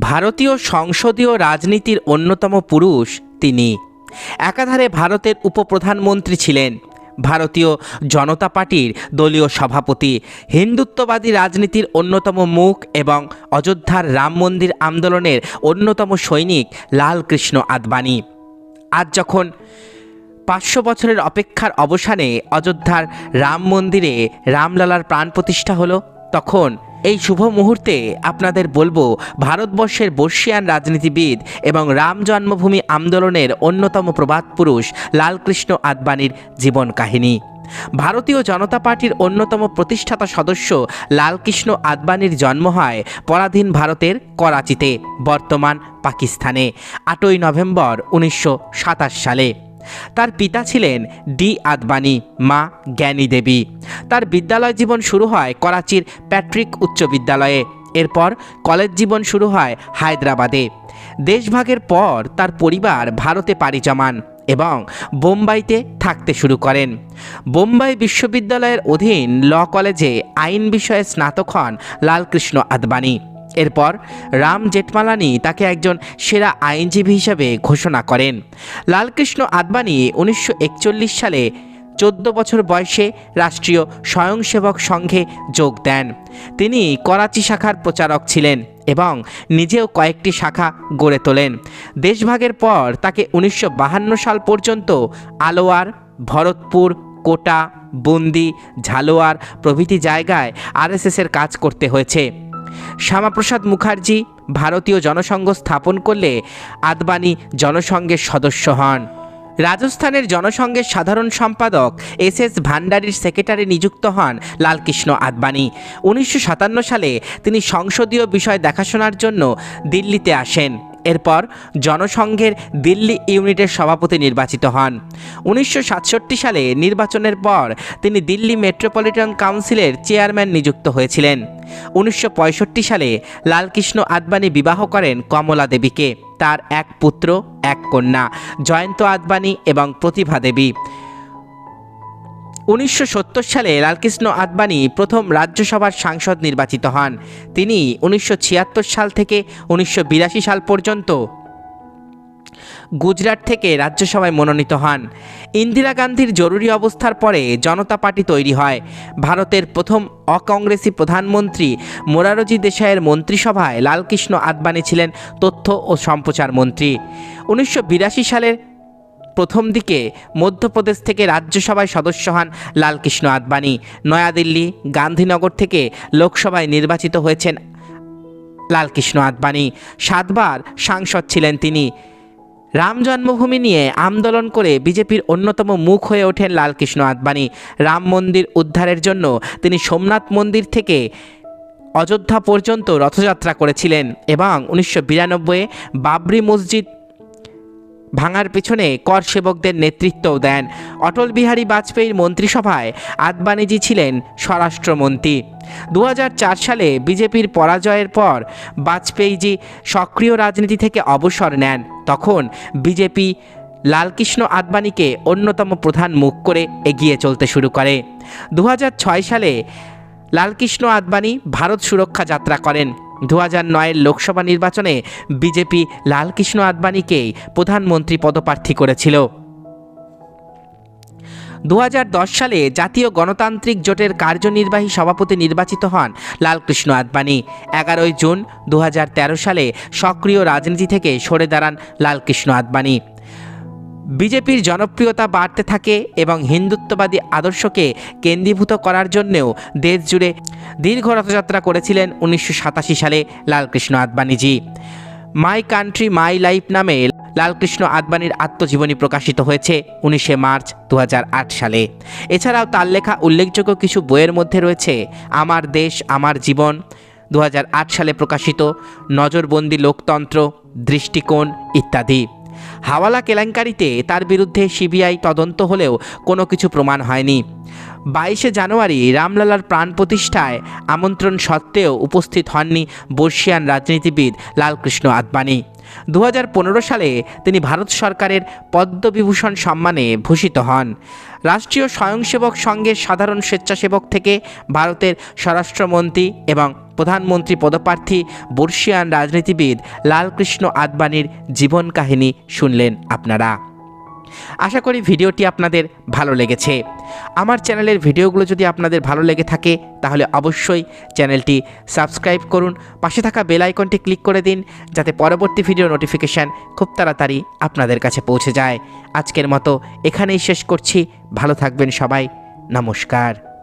ভারতীয় সংসদীয় রাজনীতির অন্যতম পুরুষ তিনি। একাধারে ভারতের উপপ্রধানমন্ত্রী ছিলেন। ভারতীয় জনতা পার্টির দলীয় সভাপতি, হিন্দুত্ববাদী রাজনীতির অন্যতম মুখ এবং অযোধ্যার রাম মন্দির আন্দোলনের অন্যতম সৈনিক লালকৃষ্ণ আদবানি। আজ যখন পাঁচশো বছরের অপেক্ষার অবসানে অযোধ্যার রাম মন্দিরে রামলালার প্রাণ প্রতিষ্ঠা হলো, তখন এই শুভ মুহূর্তে আপনাদের বলব, ভারতবর্ষের বর্ষিয়ান রাজনীতিবিদ এবং রাম জন্মভূমি আন্দোলনের অন্যতম প্রবাদ পুরুষ লালকৃষ্ণ আদবানির জীবন কাহিনী। ভারতীয় জনতা পার্টির অন্যতম প্রতিষ্ঠাতা সদস্য লালকৃষ্ণ আদবানির জন্ম হয় পরাধীন ভারতের করাচিতে, বর্তমান পাকিস্তানে, আটই নভেম্বর উনিশশো সাতাশ সালে। তার পিতা ছিলেন ডি আদবানি, মা জ্ঞানী দেবী। তার বিদ্যালয় জীবন শুরু হয় করাচির প্যাট্রিক উচ্চ বিদ্যালয়ে। এরপর কলেজ জীবন শুরু হয় হায়দ্রাবাদে। দেশভাগের পর তার পরিবার ভারতে পাড়ি জমান এবং বোম্বাইতে থাকতে শুরু করেন। বোম্বাই বিশ্ববিদ্যালয়ের অধীন ল কলেজে আইন বিষয়ে স্নাতক হন লালকৃষ্ণ আদবানি। এরপর রাম জেঠমালানি তাকে একজন সেরা আইনজীবী হিসাবে ঘোষণা করেন। লালকৃষ্ণ আদবানি উনিশশো একচল্লিশ সালে চোদ্দ বছর বয়সে রাষ্ট্রীয় স্বয়ংসেবক সংঘে যোগ দেন। তিনি করাচি শাখার প্রচারক ছিলেন এবং নিজেও কয়েকটি শাখা গড়ে তোলেন। দেশভাগের পর তাকে উনিশশো সাল পর্যন্ত আলোয়ার, ভরতপুর, কোটা, বুন্দি, ঝালোয়ার প্রভৃতি জায়গায় আরএসএসের কাজ করতে হয়েছে। শ্যামাপ্রসাদ মুখার্জি ভারতীয় জনসংঘ স্থাপন করলে আদবানি জনসংঘের সদস্য হন। রাজস্থানের জনসংঘের সাধারণ সম্পাদক এস এস ভান্ডারির সেক্রেটারি নিযুক্ত হন লালকৃষ্ণ আদবানি। উনিশশো সাতান্ন সালে তিনি সংসদীয় বিষয় দেখাশোনার জন্য দিল্লিতে আসেন। এরপর জনসংঘের দিল্লি ইউনিটের সভাপতি নির্বাচিত হন। উনিশশো সাতষট্টি সালে নির্বাচনের পর তিনি দিল্লি মেট্রোপলিটন কাউন্সিলের চেয়ারম্যান নিযুক্ত হয়েছিলেন। উনিশশো পঁয়ষট্টি সালে লালকৃষ্ণ আদবানি বিবাহ করেন কমলা দেবীকে। তার এক পুত্র, এক কন্যা, জয়ন্ত আদবানি এবং প্রতিভা দেবী। উনিশশো সত্তর সালে লালকৃষ্ণ আদবানি প্রথম রাজ্যসভার সাংসদ নির্বাচিত হন। তিনি উনিশশো ছিয়াত্তর সাল থেকে উনিশশো বিরাশি সাল পর্যন্ত গুজরাট থেকে রাজ্যসভায় মনোনীত হন। ইন্দিরা গান্ধীর জরুরি অবস্থার পরে জনতা পার্টি তৈরি হয়। ভারতের প্রথম অকংগ্রেসি প্রধানমন্ত্রী মোরারজি দেশাইয়ের মন্ত্রিসভায় লালকৃষ্ণ আদবানি ছিলেন তথ্য ও সম্প্রচার মন্ত্রী। উনিশশো বিরাশি সালের প্রথম দিকে মধ্যপ্রদেশ থেকে রাজ্যসভায় সদস্য হন লালকৃষ্ণ আদবানি। নয়াদিল্লি, গান্ধীনগর থেকে লোকসভায় নির্বাচিত হয়েছেন লালকৃষ্ণ আদবানি। সাতবার সাংসদ ছিলেন তিনি। রাম জন্মভূমি নিয়ে আন্দোলন করে বিজেপির অন্যতম মুখ হয়ে ওঠেন লালকৃষ্ণ আদবানি। রাম মন্দির উদ্ধারের জন্য তিনি সোমনাথ মন্দির থেকে অযোধ্যা পর্যন্ত রথযাত্রা করেছিলেন এবং উনিশশো বিরানব্বইয়ে বাবরি মসজিদ ভাঙার পেছনে কর সেবকদের নেতৃত্বও দেন। অটল বিহারী বাজপেয়ীর মন্ত্রিসভায় আদবানিজি ছিলেন স্বরাষ্ট্রমন্ত্রী। দু হাজার চার সালে বিজেপির পরাজয়ের পর বাজপেয়ীজি সক্রিয় রাজনীতি থেকে অবসর নেন। তখন বিজেপি লালকৃষ্ণ আদবানিকে অন্যতম প্রধান মুখ করে এগিয়ে চলতে শুরু করে। দু হাজার ছয় সালে লালকৃষ্ণ আদবানি ভারত সুরক্ষা যাত্রা করেন। দু হাজার নয়ের লোকসভা নির্বাচনে বিজেপি লালকৃষ্ণ আদবানিকেই প্রধানমন্ত্রী পদপ্রার্থী করেছিল। দু হাজার দশ সালে জাতীয় গণতান্ত্রিক জোটের কার্যনির্বাহী সভাপতি নির্বাচিত হন লালকৃষ্ণ আদবানি। এগারোই জুন দু হাজার তেরো সালে সক্রিয় রাজনীতি থেকে সরে দাঁড়ান লালকৃষ্ণ আদবানি। বিজেপির জনপ্রিয়তা বাড়তে থাকে এবং হিন্দুত্ববাদী আদর্শকে কেন্দ্রীভূত করার জন্যেও দেশ জুড়ে দীর্ঘ রথযাত্রা করেছিলেন উনিশশো সাতাশি সালে Lalkrishna Advaniji. My country, my life নামে লালকৃষ্ণ আদবানির আত্মজীবনী প্রকাশিত হয়েছে উনিশে মার্চ দু হাজার আট সালে। এছাড়াও তার লেখা উল্লেখযোগ্য কিছু বইয়ের মধ্যে রয়েছে আমার দেশ, আমার জীবন দু হাজার আট সালে প্রকাশিত নজরবন্দি লোকতন্ত্র, দৃষ্টিকোণ ইত্যাদি। হাওয়ালা কেলেঙ্কারিতে তার বিরুদ্ধে সিবিআই তদন্ত হলেও কোনো কিছু প্রমাণ হয়নি। বাইশে জানুয়ারি রামলালার প্রাণ প্রতিষ্ঠায় আমন্ত্রণ সত্ত্বেও উপস্থিত হননি বর্ষিয়ান রাজনীতিবিদ লালকৃষ্ণ আদবানি। দু সালে তিনি ভারত সরকারের পদ্মবিভূষণ সম্মানে ভূষিত হন। রাষ্ট্রীয় স্বয়ংসেবক সংঘের সাধারণ স্বেচ্ছাসেবক থেকে ভারতের স্বরাষ্ট্রমন্ত্রী এবং প্রধানমন্ত্রী পদপ্রার্থী, বর্ষিয়ান রাজনীতিবিদ লালকৃষ্ণ আদবানির জীবন কাহিনী শুনলেন আপনারা। আশা করি ভিডিওটি আপনাদের ভালো লেগেছে। আমার চ্যানেলের ভিডিওগুলো যদি আপনাদের ভালো লেগে থাকে, তাহলে অবশ্যই চ্যানেলটি সাবস্ক্রাইব করুন, পাশে থাকা বেল আইকনটি ক্লিক করে দিন, যাতে পরবর্তী ভিডিও নোটিফিকেশান খুব তাড়াতাড়ি আপনাদের কাছে পৌঁছে যায়। আজকের মতো এখানেই শেষ করছি। ভালো থাকবেন সবাই। নমস্কার।